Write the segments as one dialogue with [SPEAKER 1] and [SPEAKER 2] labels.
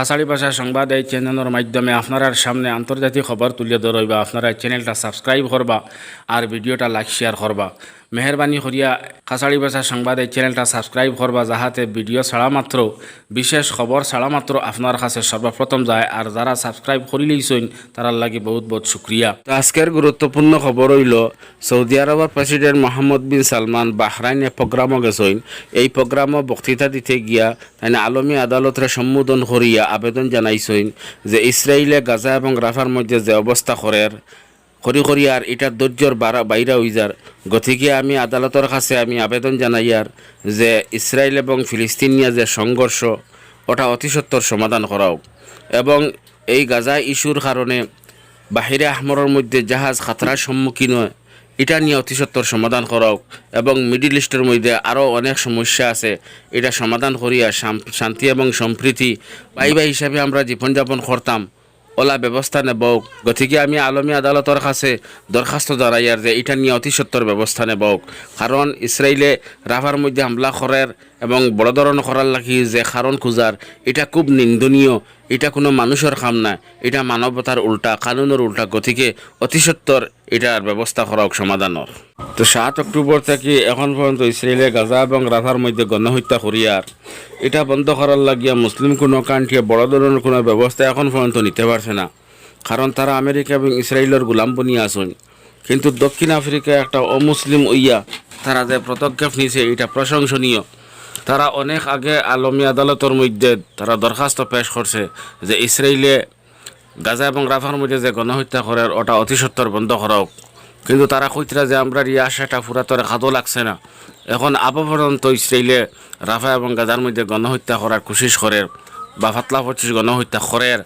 [SPEAKER 1] খাসাড়ি ভাষা সংবাদ এই চ্যানেলের মাধ্যমে আপনার সামনে আন্তর্জাতিক খবর তুলে ধরবা, আপনারা চ্যানেলটা সাবস্ক্রাইব করবা আর ভিডিওটা লাইক শেয়ার করবা। মেহরবানি করিয়া খাসাড়ি ভাষা সংবাদ এই চ্যানেলটা সাবস্ক্রাইব করবা যাহাতে ভিডিও ছাড়া মাত্র, বিশেষ খবর ছাড়া মাত্র আপনার কাছে সর্বপ্রথম যায় আর যারা সাবস্ক্রাইব করিলেইছেন তারার লাগে বহুত বহুত শুক্রিয়া। তো আজকের গুরুত্বপূর্ণ খবর হইল, সৌদি আরবের প্রেসিডেন্ট মোহাম্মদ বিন সালমান বাহরাইনে প্রোগ্রামও গেছেন এই প্রোগ্রামও বক্তৃতা দিতে গিয়া তাই আলমী আদালতের সম্বোধন করিয়া আবেদন জানাইছেন যে ইসরায়েলে গাজা এবং রাফার মধ্যে যে অবস্থা করের করি করি আর এটার ধৈর্যর বাইরা হই যার গতিকে আমি আদালতের কাছে আমি আবেদন জানাই আর যে ইসরায়েল এবং ফিলিস্তিনিয়া যে সংঘর্ষ ওটা অতি সত্বর সমাধান করা এবং এই গাজা ইস্যুর কারণে বাহিরে আহমরের মধ্যে জাহাজ খাতরার সম্মুখীন হয় এটা নিয়ে অতি সত্বর সমাধান করা এবং মিডিল ইস্টের মধ্যে আরও অনেক সমস্যা আছে, এটা সমাধান করিয়া শান্তি এবং সম্প্রীতি পাইবা হিসাবে আমরা জীবনযাপন করতাম। ওলা ব্যবস্থা নেব। গতিকে আমি আলমী আদালতের কাছে দরখাস্ত জানাই আর যে এটা নিয়ে অতি সত্তর ব্যবস্থা নেব। কারণ ইসরায়েলে রাফার মধ্যে হামলা করার এবং বড় ধরনের করার লাগি যে কারণ খুঁজার এটা খুব নিন্দনীয়। এটা কোনো মানুষের কাম না এটা মানবতার উল্টা কানুনের উল্টা। গতিকে অতি সত্তর এটার ব্যবস্থা করা হোক সমাধানের তো সাত অক্টোবর থেকে এখন পর্যন্ত ইসরায়েলে গাজা এবং রাফার মধ্যে গণহত্যা করিয়ার এটা বন্ধ করার লাগিয়া মুসলিম কোনো কান্ট্রি বড় ধরনের কোনো ব্যবস্থা এখন পর্যন্ত নিতে পারছে না। কারণ তারা আমেরিকা এবং ইসরায়েলের গোলাম বনিয়ে আসুন কিন্তু দক্ষিণ আফ্রিকা একটা অমুসলিম ইয়া তারা যে পদক্ষেপ নিছে এটা প্রশংসনীয় তারা অনেক আগে আলমী আদালতের মধ্যে তারা দরখাস্ত পেশ করছে যে ইসরায়েলে গাজা এবং রাফার মধ্যে যে গণহত্যা করার ওটা অতি সত্তর বন্ধ করা কিন্তু তারা কইতরা যে আমরা রিয়া সেটা পুরাতরে খাদো লাগছে না। এখন আবপর্যন্ত ইসরায়েলে রাফা এবং গাজার মধ্যে গণহত্যা করার কোশিশ করে বা ফাতলা পঁচিশ গণহত্যা করে।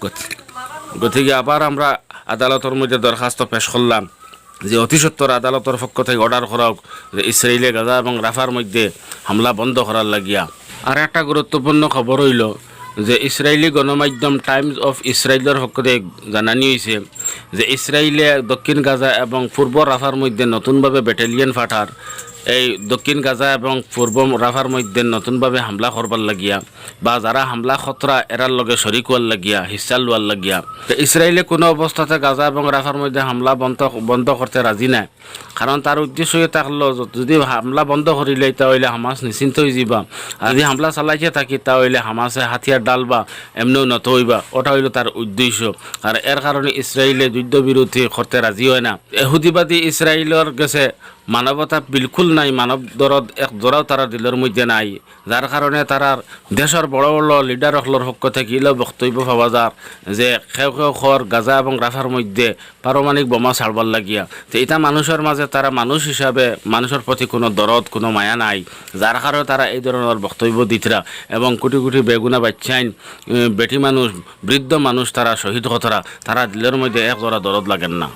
[SPEAKER 1] গতি- গতিকে আবার আমরা আদালতের মধ্যে দরখাস্ত পেশ করলাম যে অতি সত্তর আদালতের পক্ষ থেকে অর্ডার করা যে ইসরায়েলে গাজা এবং রাফার মধ্যে হামলা বন্ধ করার লাগিয়া। আর একটা গুরুত্বপূর্ণ খবর হইল যে ইসরায়েলি গণমাধ্যম টাইমস অফ ইসরায়েলের পক্ষ থেকে জানানি হয়েছে যে ইসরায়েলে দক্ষিণ গাজা এবং পূর্ব রাফার মধ্যে নতুনভাবে ব্যাটালিয়ন ফাটার এই দক্ষিণ গাজা এবং পূর্ব রাফার মধ্যে নতুনভাবে হামলা করবার লাগিয়া বা যারা হামলা খতরা এরার লগে শরিক হওয়ার লাগিয়া হিস্সা লোয়ার লাগিয়া। তো ইসরায়েলে কোনো অবস্থাতে গাজা এবং রাফার মধ্যে হামলা বন্ধ বন্ধ করতে রাজি নাই। কারণ তার উদ্দেশ্য থাকল যদি হামলা বন্ধ করিলে তাহলে হামাস নিশ্চিন্ত হয়ে যাবা আর যদি হামলা চালাইতে থাকি তাহলে হামাসে হাতিয়ার ডালবা এমনিও নত হইবা ওটা হইল তার উদ্দেশ্য। আর এর কারণে ইসরায়েলে যুদ্ধ বিরোধী করতে রাজি হয় না। এহুদিবাদী ইসরায়েলের কাছে মানবতা বিলকুল নাই মানব দরদ এক জোড়াও তারা দিলের মধ্যে নাই। যার কারণে তারার দেশের বড় বড় লিডার সকলের পক্ষ থেকে বক্তব্য পাওয়া যার যে খেউ খেউ খর গাজা এবং রাফার মধ্যে পারমাণিক বোমা ছাড়বার লাগিয়া। তো এটা মানুষের মাঝে তারা মানুষ হিসাবে মানুষের প্রতি কোনো দরদ কোনো মায়া নাই। যার কারণে তারা এই ধরনের বক্তব্য দিতরা এবং কোটি কোটি বেগুনা বাচ্চাইন বেটি মানুষ বৃদ্ধ মানুষ তারা শহীদ হতরা তারা দিলের মধ্যে এক জোড়া দরদ লাগেন না।